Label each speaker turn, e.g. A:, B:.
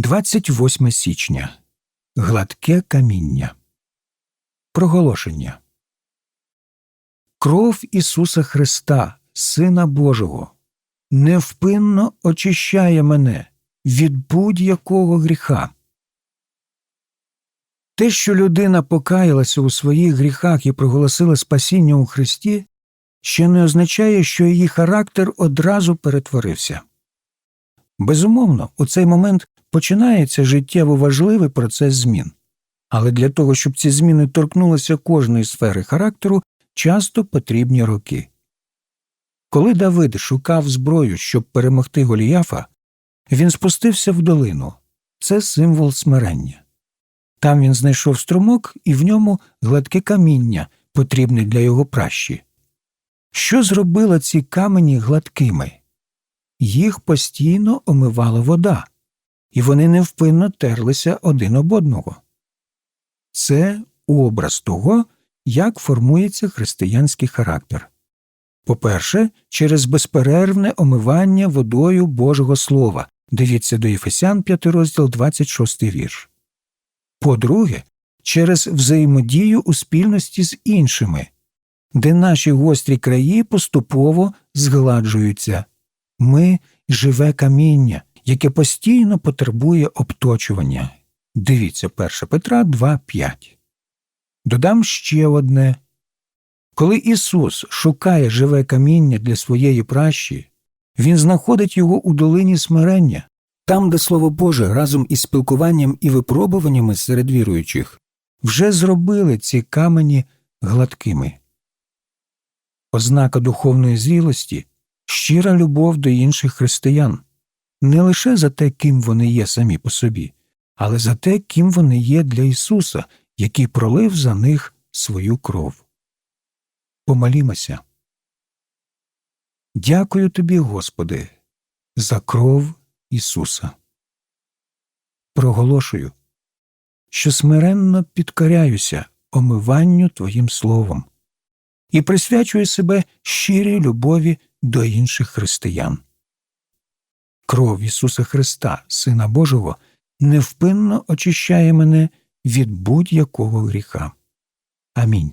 A: 28 січня. Гладке каміння. Проголошення. Кров Ісуса Христа, Сина Божого, невпинно очищає мене від будь-якого гріха. Те, що людина покаялася у своїх гріхах і проголосила спасіння у Христі, ще не означає, що її характер одразу перетворився. Безумовно, у цей момент починається життєво важливий процес змін. Але для того, щоб ці зміни торкнулися кожної сфери характеру, часто потрібні роки. Коли Давид шукав зброю, щоб перемогти Голіяфа, він спустився в долину це символ смирення. Там він знайшов струмок і в ньому гладке каміння, потрібне для його пращі. Що зробило ці камені гладкими? Їх постійно омивала вода, і вони невпинно терлися один об одного. Це образ того, як формується християнський характер. По-перше, через безперервне омивання водою Божого Слова. Дивіться до Єфесян 5 розділ 26 вірш. По-друге, через взаємодію у спільності з іншими, де наші гострі краї поступово згладжуються. Ми живе каміння, яке постійно потребує обточування. Дивіться 1 Петра 2.5. Додам ще одне. Коли Ісус шукає живе каміння для своєї пращі, Він знаходить його у долині смирення, там, де Слово Боже разом із спілкуванням і випробуваннями серед віруючих вже зробили ці камені гладкими. Ознака духовної зрілості щира любов до інших християн, не лише за те, ким вони є самі по собі, але за те, ким вони є для Ісуса, який пролив за них свою кров. Помолімося. Дякую тобі, Господи, за кров Ісуса. Проголошую, що смиренно підкоряюся омиванню Твоїм Словом і присвячую себе щирій любові до інших християн. Кров Ісуса Христа, Сина Божого, невпинно очищає мене від будь-якого гріха. Амінь.